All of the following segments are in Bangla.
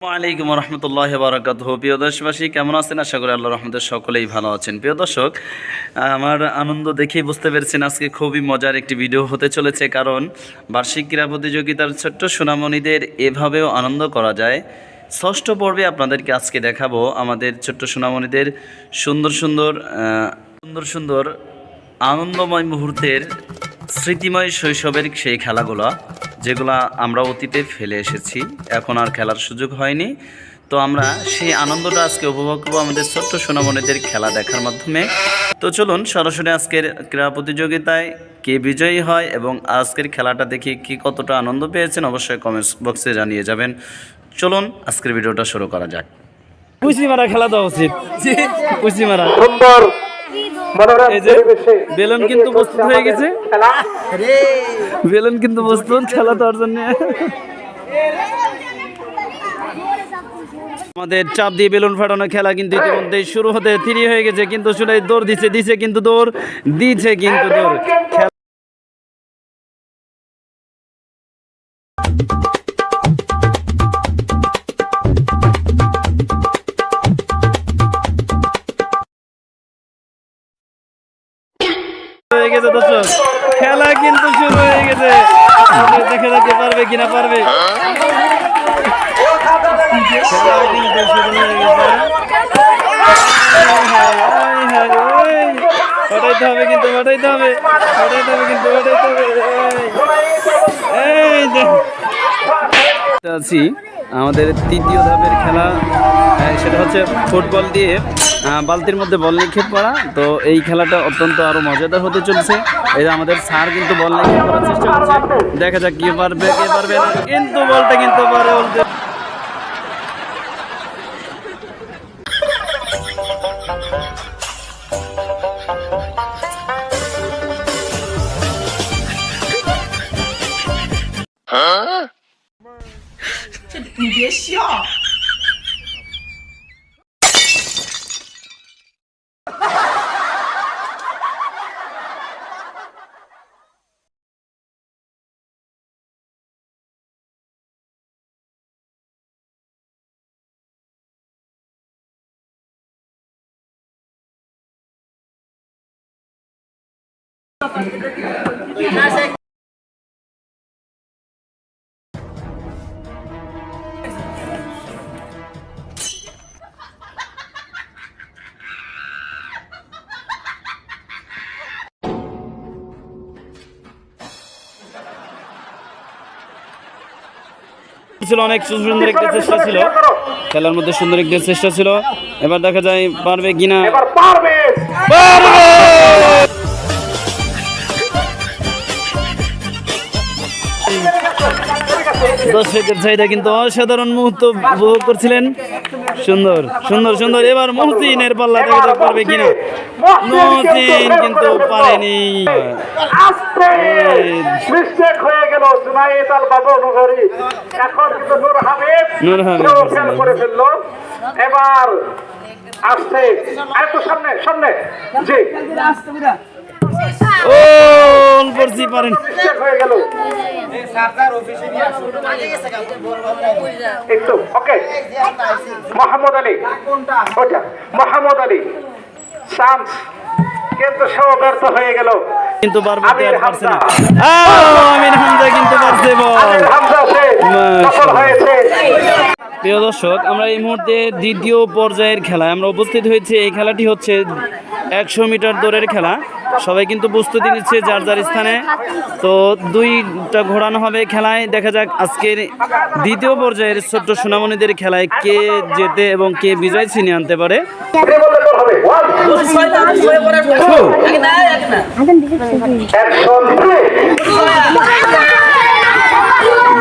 আসসালামাইকুম রহমতুল্লাহ বারাকাত প্রিয় দেশবাসী, কেমন আছেন? আশা করি আল্লাহ রহমতের সকলেই ভালো আছেন। প্রিয় দর্শক, আমার আনন্দ দেখেই বুঝতে পেরেছেন আজকে খুবই মজার একটি ভিডিও হতে চলেছে, কারণ বার্ষিক ক্রীড়া প্রতিযোগিতার ছোট্ট সোনামণিদের এভাবেও আনন্দ করা যায়। ষষ্ঠ পর্বে আপনাদেরকে আজকে দেখাবো আমাদের ছোট্ট সোনামণিদের সুন্দর সুন্দর সুন্দর সুন্দর আনন্দময় মুহূর্তের স্মৃতিময় শৈশবের সেই খেলাগুলো। যেগুলো আমরা অতীতে ফেলে এসেছি এখন আর খেলার সুযোগ হয়নি। তো আমরা সেই আনন্দটা আজকে উপভোগ করব আমাদের ছোট্ট সোনামণিদের খেলা দেখার মাধ্যমে। তো চলুন সরাসরি আজকের ক্রীড়া প্রতিযোগিতায় কে বিজয়ী হয় এবং আজকের খেলাটা দেখে কি কতটা আনন্দ পেয়েছেন অবশ্যই কমেন্টস বক্সে জানিয়ে যাবেন। চলুন আজকের ভিডিওটা শুরু করা যাক। পুষি মারা খেলা দেওয়া উচিত। পুষি মারা এই যে বেলুন কিন্তু প্রস্তুত হয়ে গেছে। বেলুন কিন্তু প্রস্তুত খেলা দেওয়ার জন্য। আমাদের চাপ দিয়ে বেলুন ফাটানো খেলা কিন্তু ইতিমধ্যে শুরু হতে থ্রি হয়ে গেছে কিন্তু শুনে দৌড় দিছে দিছে কিন্তু দৌড় দিছে কিন্তু দৌড়। খেলা গেছে দর্শক। খেলা কিন্তু শুরু হয়ে গেছে। দেখে যেতে পারবে কিনা পারবে? হবে কিন্তু হবে। কিন্তু আমাদের তৃতীয় ধাপের খেলা সেটা হচ্ছে ফুটবল দিয়ে বালতির মধ্যে বল নিক্ষেপ করা। তো এই খেলাটা অত্যন্ত আরও মজাদার হতে চলছে। এই আমাদের স্যার কিন্তু বল নিক্ষেপ করার চেষ্টা করছে। দেখা যাক কে পারবে কে পারবে না। কিন্তু বলটা কিন্তু পারে বলতে ছিল অনেক সুন্দর একটা চেষ্টা ছিল। খেলার মধ্যে সুন্দর একটা চেষ্টা ছিল। এবার দেখা যায় পারবে কিনা? পারবে! দর্শকের চাহিদা কিন্তু অসাধারণ মুহূর্ত উপভোগ করছিলেন। সুন্দর সুন্দর সুন্দর। এবার মহসিনের পাল্লা দেখা পারবে কিনা। মহসিন কিন্তু পারেনি। এবার আসছে একটু সামনে সামনে। জি। ও পড়ছি পারেন। মিস্টেক গেল একটু ওকে। মোহাম্মদ আলী। ওটা মোহাম্মদ আলী। চান্স কিন্তু সেও ব্যর্থ হয়ে গেল। কিন্তু পারছে না। আমির হামজা কিন্তু পারছে সফল হয়েছে। প্রিয় দর্শক আমরা এই মুহূর্তে দ্বিতীয় পর্যায়ের খেলায় আমরা উপস্থিত হয়েছি। এই খেলাটি হচ্ছে একশো মিটার দৌড়ের খেলা। সবাই কিন্তু প্রস্তুতি নিচ্ছে যার যার স্থানে। তো দুইটা ঘোরানো হবে খেলায়। দেখা যাক আজকের দ্বিতীয় পর্যায়ের ছোট্ট সোনামণিদের খেলায় কে জেতে এবং কে বিজয় ছিনিয়ে আনতে পারে।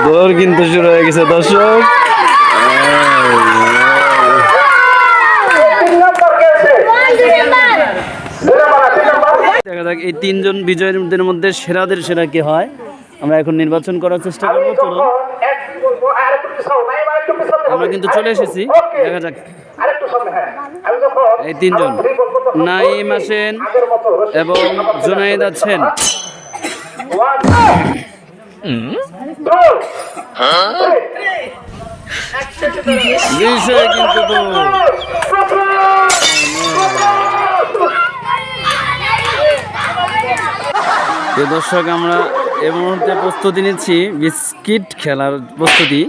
দৌড় কিন্তু শুরু হয়ে গেছে দর্শক। দেখা যাক এই তিনজন বিজয়ীদের মধ্যে সেরাদের সেরা কে হয়। আমরা এখন নির্বাচন করার চেষ্টা করব চলো। আমরা কিন্তু চলে এসেছি দেখা যাক। এই তিনজন নাইম রশিদ এবং জুনাইদ আছেন। বিষয় কিন্তু তো দর্শক আমরা এই মুহূর্তে প্রস্তুতি নিচ্ছি বিস্কিট খেলার প্রস্তুতি।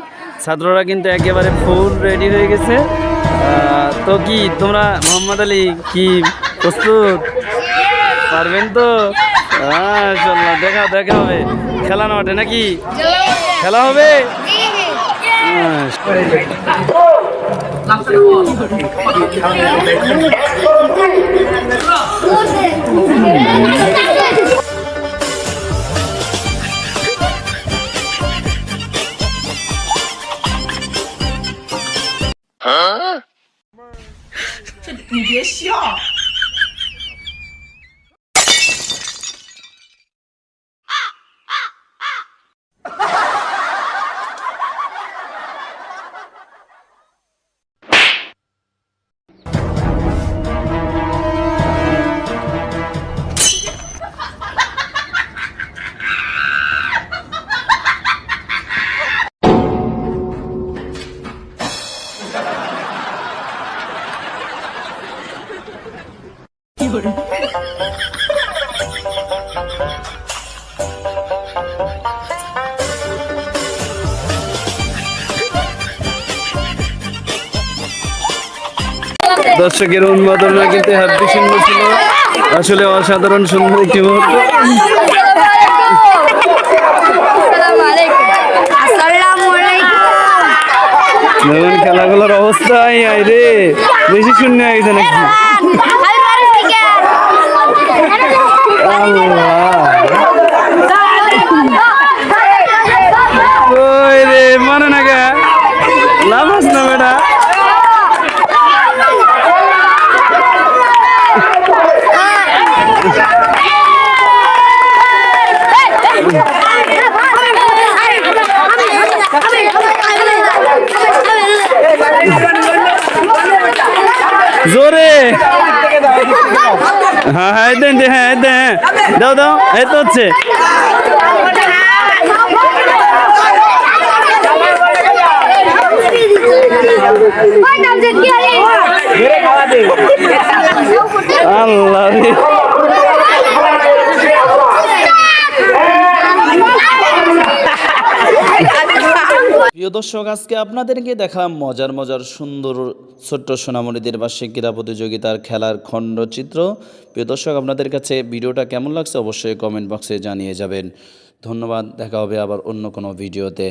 ছাত্ররা কিন্তু একেবারে ফুল রেডি হয়ে গেছে। তো কি তোমরা মোহাম্মদ আলী কি প্রস্তুত? পারবেন তো? মাশাআল্লাহ, দেখা দেখা হবে। খেলা মাঠে নাকি? খেলা হবে? 啊？这你别笑。দর্শকের উন্মাদনা কিন্তু হ্যাপি সুন্দর ছিল। আসলে অসাধারণ সুন্দর একটি মুহূর্ত। খেলাগুলোর অবস্থাই আই রে। বেশি শূন্য হয়ে গেছে নাকি? ওই মানে না লাভ আস না বেটা? জোরে। হ্যাঁ হ্যাঁ দেন দে হ্যাঁ দেন। দাও দাও এই তো হচ্ছে। আল্লাহ প্রিয় দর্শক, আজকে আপনাদেরকে দেখালাম মজার মজার সুন্দর ছোট্ট সোনামণিদের বার্ষিক ক্রীড়া প্রতিযোগিতার খেলার খণ্ডচিত্র। প্রিয় দর্শক, আপনাদের কাছে ভিডিওটা কেমন লাগছে অবশ্যই কমেন্ট বক্সে জানিয়ে যাবেন। ধন্যবাদ, দেখা হবে আবার অন্য কোনো ভিডিওতে।